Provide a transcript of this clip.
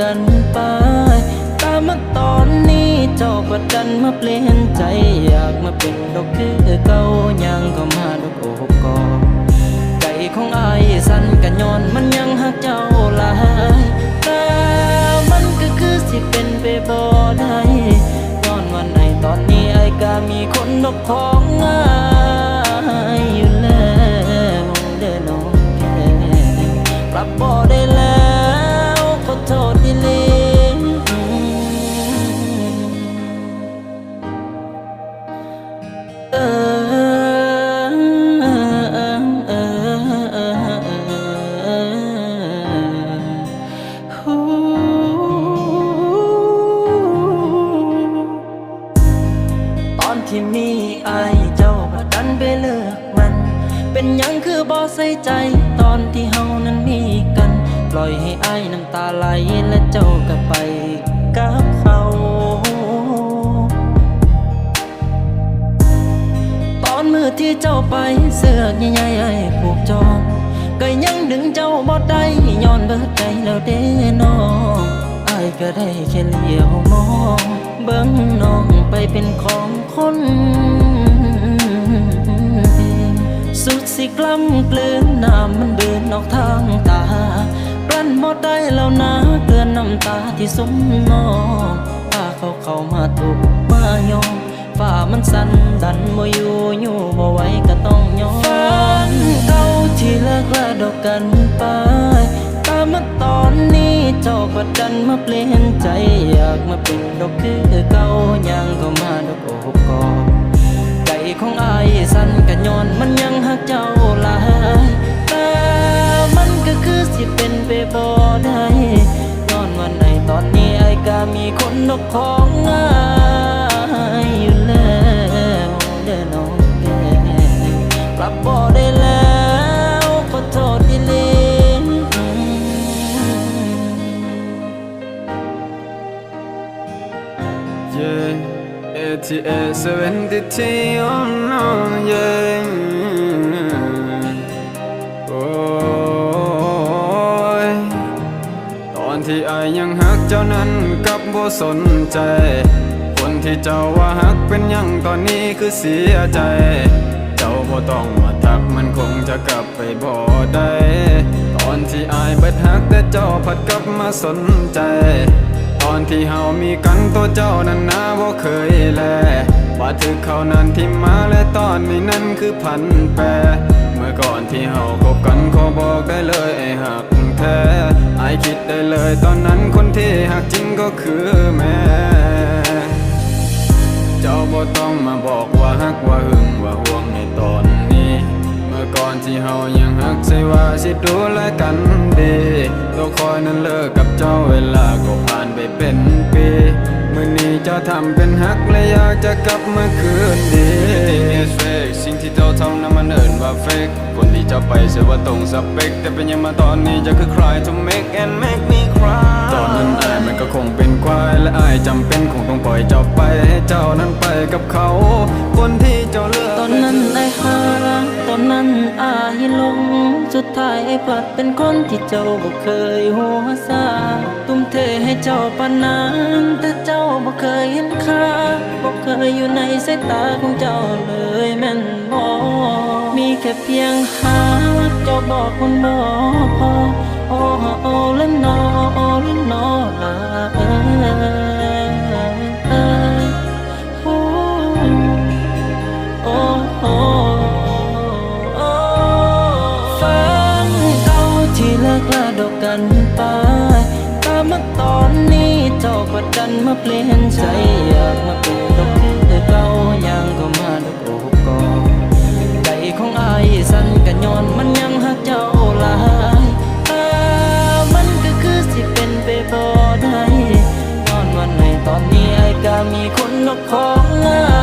กันไป ตามมาตอนนี้เจ้าก็ดันมาเปลี่ยนใจ อยากมาเป็นดอกคือเก่ายังก็มาดอกโอบกอดใจของอายสั่นกันย้อนมันยังหักเจ้าหลายแต่มันก็คือสิเป็นไปบ่ได้ย้อนวันไหนตอนนี้ไอ้ก็มีคนนกของง่าย อนที่มีอายเจ้าก็ดันไปเลือกมัน เป็นยังคือบ่ใส่ใจ ตอนที่เฮานั้นมีกัน ปล่อยให้อายน้ำตาไหลและเจ้าก็ไปกับเขาตอนมือที่เจ้าไปเสื้อใหญ่ๆไอ้ผูกจองก็ยังดึงเจ้าบ่ได้ย้อนเบิดใจแล้วเด้น้องอายก็ได้แค่เลี้ยวมอง เบิ่งน้องไปเป็นของคนสุดสิกล้ำกลืนน้ำมันเดินออกทางตากลั้นบ่ได้แล้วนะเกลือนน้ำตาที่สมนองพาเขาเข้ามาถูกมายอมฝ่ามันสั่นดันบ่อยู่อยู่บ่ไหวก็ต้องยอมฝันเก่าที่เลิกลาดอกกันไป กดดันมาเปลี่ยนใจอยากมาเป็นดอกคือเก่ายังก็มาดอกโอบกอดใจของอายสั่นกันย้อนมันยัง Yeah, ATA 72 oh no, yeah. โอ้ยตอนที่อายยังหักเจ้านั้นกับบ่สนใจ คนที่เจ้าว่าหักเป็นยังตอนนี้คือเสียใจ เจ้าบ่ต้องมาทักมันคงจะกลับไปบ่ได้ ตอนที่อายเบิดหักแต่เจ้าผัดกลับมาสนใจ อนที่เฮามีกันตัวเจ้านั้นนาบ่เคยแลว่าถึกเขานั้นที่มาและตอนนี้นั้นคือพันแปรเมื่อก่อนที่เฮาคบกันขอบอกได้เลยไอ้หักแท้ไอคิดได้เลยตอนนั้นคนที่หักจริงก็คือแม่เจ้าบ่ต้องมาบอกว่าฮักว่าหึงว่าห่วงในตอนนี้ เมื่อก่อนที่เฮายังฮักใช่ว่าสิดูแลกันดีตัวคอยนั้นเลิกกับเจ้าเวลาก็ ไปเป็นปีมื่อนี้เจ้าทำเป็นฮักและอยากจะกลับมาคืนดี is fake สิ่งที่เจ้าทำนั้นมันเอินว่า fake คนที่เจ้าไปเสียว่าตรงสเปคแต่เป็นยังมาตอนนี้จะคือ cry to make and make me cry ตอนนั้นอายมันก็คงเป็นควายและอายจำเป็นคงต้องปล่อยเจ้าไปให้เจ้านั้นไปกับเขา คนที่เจ้าเลือกตอนนั้นไอ้หาตอนนั้นอายหลง สุดท้ายไอ้พลัดเป็นคนที่เจ้าบ่เคยหัวซาตุ้มเทให้เจ้าปานนั้นแต่เจ้าบ่เคยเห็นค่าบ่เคยอยู่ในสายตาของเจ้าเลยแม่นบ่มีแค่เพียงหาเจ้าบอกคนบ่พอโอ้โอ้และนอโอ้และนอลาเอ้ัดดันมาเปลี่ยนใจอยากมาเป็นดอกคือเก่ายังก็มาดอกโอบกอดใจของไอ้สั้นกันย้อนมันยังหักเจ้าลายอามันก็คือสิเป็นไปบ่ได้ตอนวันไหนตอนนี้ไอ้ก็มีคนนกของลา